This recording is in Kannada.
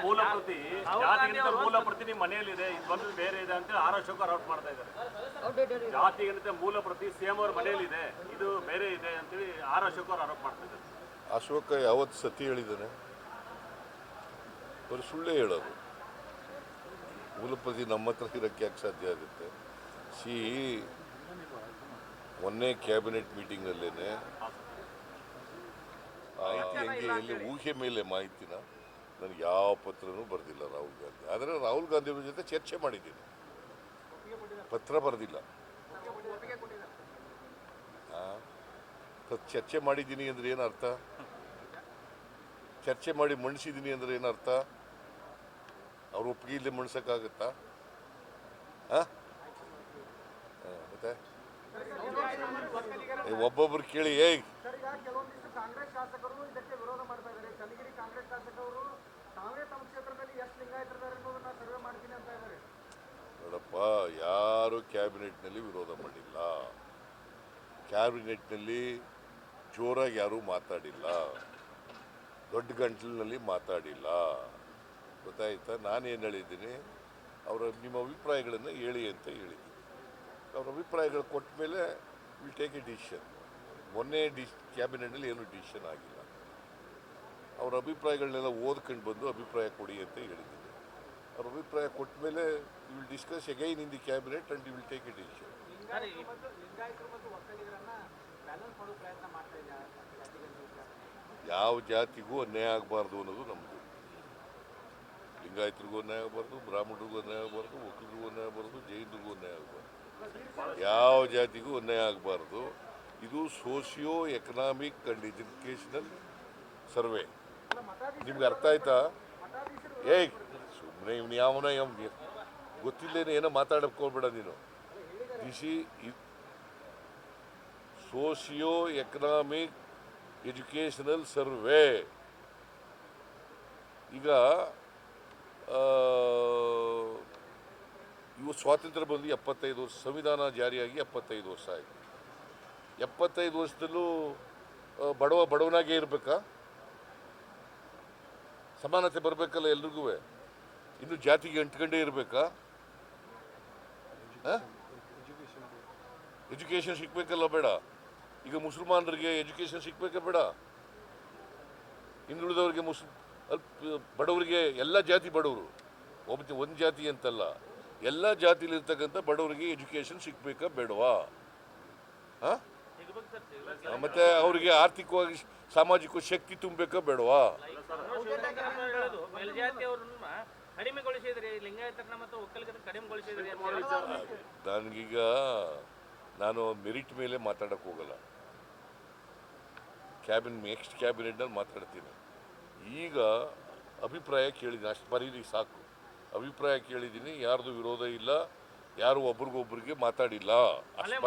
ಮೂಲ ಪ್ರತಿ ಜಾತಿಗಿಂತ ಮೂಲ ಪ್ರತಿ ನಿಮ್ಮ ಮನೆಯಲ್ಲಿದೆ ಇದು ಬಂದು ಬೇರೆ ಇದೆ ಅಂತ ಆರ್ ಅಶೋಕ್ ಔಟ್ ಮಾಡ್ತಾ ಇದ್ದಾರೆ ಜಾತಿಗಿಂತ ಮೂಲ ಪ್ರತಿ ಸಿಎಂ ಅವ್ರ ಮನೆಯಲ್ಲಿದೆ ಇದು ಬೇರೆ ಇದೆ ಅಂತೇಳಿ ಆರ್ ಅಶೋಕ್ ಅವ್ರು ಆರೋಪ ಮಾಡ್ತಾ ಇದ್ದಾರೆ ಅಶೋಕ ಯಾವತ್ತು ಸತಿ ಹೇಳಿದ್ದಾನೆ? ಅವರು ಸುಳ್ಳೇ ಹೇಳೋದು. ಮೂಲಪ್ರತಿ ನಮ್ಮ ಹತ್ರ ಇರೋಕ್ಕೆ ಯಾಕೆ ಸಾಧ್ಯ ಆಗುತ್ತೆ? ಸಿ ಮೊನ್ನೆ ಕ್ಯಾಬಿನೆಟ್ ಮೀಟಿಂಗ್ನಲ್ಲೇನೆ ಮಾಹಿತಿ ಹೆಂಗೆ ಎಲ್ಲಿ ಊಹೆ ಮೇಲೆ ಮಾಹಿತಿನ ನನಗೆ ಯಾವ ಪತ್ರನೂ ಬರೆದಿಲ್ಲ ರಾಹುಲ್ ಗಾಂಧಿ. ಆದರೆ ರಾಹುಲ್ ಗಾಂಧಿ ಅವ್ರ ಜೊತೆ ಚರ್ಚೆ ಮಾಡಿದ್ದೀನಿ. ಪತ್ರ ಬರೆದಿಲ್ಲ? ಚರ್ಚೆ ಮಾಡಿದ್ದೀನಿ ಅಂದ್ರೆ ಏನು ಅರ್ಥ? ಚರ್ಚೆ ಮಾಡಿ ಮಣಿಸಿದ್ದೀನಿ ಅಂದ್ರೆ ಏನು ಅರ್ಥ? ಅವ್ರ ಒಪ್ಪಿಗೆ ಇಲ್ಲೇ ಮಣಿಸೋಕ್ಕಾಗತ್ತಾ? ಆ, ಮತ್ತೆ? ಒಬ್ಬೊಬ್ರು ಕೇಳಿ ಏಯ್! ಯಾರು ಕ್ಯಾಬಿನೆಟ್ನಲ್ಲಿ ವಿರೋಧ ಮಾಡಿಲ್ಲ. ಕ್ಯಾಬಿನೆಟ್ನಲ್ಲಿ ಜೋರಾಗಿ ಯಾರೂ ಮಾತಾಡಿಲ್ಲ. ದೊಡ್ಡ ಗಂಟಲಿನಲ್ಲಿ ಮಾತಾಡಿಲ್ಲ. ಗೊತ್ತಾಯ್ತಾ? ನಾನೇನು ಹೇಳಿದ್ದೀನಿ? ಅವರ ನಿಮ್ಮ ಅಭಿಪ್ರಾಯಗಳನ್ನು ಹೇಳಿ ಅಂತ ಹೇಳಿದ್ದೀನಿ. ಅವ್ರ ಅಭಿಪ್ರಾಯಗಳು ಕೊಟ್ಟ ಮೇಲೆ ವಿಲ್ ಟೇಕ್ ಎ ಡಿಸಿಷನ್ ಮೊನ್ನೆ ಡಿಸ್, ಕ್ಯಾಬಿನೆಟ್ನಲ್ಲಿ ಏನು ಡಿಸಿಷನ್ ಆಗಿಲ್ಲ. ಅವರ ಅಭಿಪ್ರಾಯಗಳನ್ನೆಲ್ಲ ಓದ್ಕೊಂಡು ಬಂದು ಅಭಿಪ್ರಾಯ ಕೊಡಿ ಅಂತ ಹೇಳಿದ್ದೀನಿ. ಅವ್ರ ಅಭಿಪ್ರಾಯ ಕೊಟ್ಟ ಮೇಲೆ will discuss again in the cabinet and will take it decision ಇದ್ದಾರೆ? ಯಾವ ಜಾತಿಗೂ ಅನ್ಯಾಯ ಆಗಬಾರ್ದು ಅನ್ನೋದು ನಮ್ಮದು ಲಿಂಗಾಯತರಿಗೂ ಅನ್ಯಾಯ ಆಗಬಾರ್ದು ಬ್ರಾಹ್ಮಣರಿಗೂ ಅನ್ಯಾಯ ಆಗಬಾರ್ದು ಒಕ್ಕಲಿಗೂ ಅನ್ಯಾಯ ಆಗಬಾರ್ದು ಜೈನರಿಗೂ ಅನ್ಯಾಯ ಆಗಬಾರ್ದು. ಯಾವ ಜಾತಿಗೂ ಅನ್ಯಾಯ ಆಗಬಾರ್ದು. ಇದು socio economic and educational survey ನಿಮ್ಗೆ ಅರ್ಥ ಆಯ್ತಾ? ಏಯ್ ಇವ್ನು ಯಾವನ ಯಾವ ಏನೋ ಮಾತಾಡೋಕ್ಕೆ ಹೋಗ್ಬೇಡ ನೀನು. ಈ ಸೋಷಿಯೋ ಎಕನಾಮಿಕ್ ಎಜುಕೇಷನಲ್ ಸರ್ವೆ. ಈಗ ಇವು ಸ್ವಾತಂತ್ರ್ಯ ಬಂದು ಎಪ್ಪತ್ತೈದು ವರ್ಷ, ಸಂವಿಧಾನ ಜಾರಿಯಾಗಿ ಎಪ್ಪತ್ತೈದು ವರ್ಷ ಆಯಿತು. ಎಪ್ಪತ್ತೈದು ವರ್ಷದಲ್ಲೂ ಬಡವ ಬಡವನಾಗೇ ಇರಬೇಕಾ? ಸಮಾನತೆ ಬರಬೇಕಲ್ಲ ಎಲ್ರಿಗೂ ಇನ್ನು ಜಾತಿಗೆ ಅಂಟ್ಕೊಂಡೇ ಇರಬೇಕಾ? ಎಜುಕೇಷನ್ ಸಿಗ್ಬೇಕಲ್ಲ ಬೇಡ. ಈಗ ಮುಸಲ್ಮಾನರಿಗೆ ಎಜುಕೇಷನ್ ಸಿಗ್ಬೇಕ ಬೇಡ. ಹಿಂದುಳಿದವರಿಗೆ ಮುಸ್ ಬಡವರಿಗೆ ಎಲ್ಲ ಜಾತಿ ಬಡವರು. ಒಬ್ಬ ಒಂದು ಜಾತಿ ಅಂತಲ್ಲ. ಎಲ್ಲ ಜಾತಿಲಿರ್ತಕ್ಕಂಥ ಬಡವರಿಗೆ ಎಜುಕೇಷನ್ ಸಿಗ್ಬೇಕಾ ಬೇಡವಾ? ಮತ್ತೆ ಅವರಿಗೆ ಆರ್ಥಿಕವಾಗಿ ಸಾಮಾಜಿಕ ಶಕ್ತಿ ತುಂಬಬೇಕಾ ಬೇಡವಾ? ಕಡಿಮೆಗೊಳಿಸಿದ್ರಿ ಲಿಂಗಾಯತರನ್ನ ಮತ್ತು ಒಕ್ಕಲಿಗರನ್ನ ಕಡಿಮೆಗೊಳಿಸಿದ್ರಿ ಅಂತ ಹೇಳಿ. ನನಗೀಗ ನಾನು ಮೆರಿಟ್ ಮೇಲೆ ಮಾತಾಡಕ್ಕೆ ಹೋಗಲ್ಲ ಕ್ಯಾಬಿನ್ ನೆಕ್ಸ್ಟ್ ಕ್ಯಾಬಿನೆಟ್ನಲ್ಲಿ ಮಾತಾಡ್ತೀನಿ ಈಗ ಅಭಿಪ್ರಾಯ ಕೇಳಿದ್ದೀನಿ ಅಷ್ಟು ಬರೀರಿ ಸಾಕು ಅಭಿಪ್ರಾಯ ಕೇಳಿದ್ದೀನಿ ಯಾರ್ದು ವಿರೋಧ ಇಲ್ಲ ಯಾರು ಒಬ್ರಿಗೊಬ್ರಿಗೆ ಮಾತಾಡಿಲ್ಲ ಅಷ್ಟು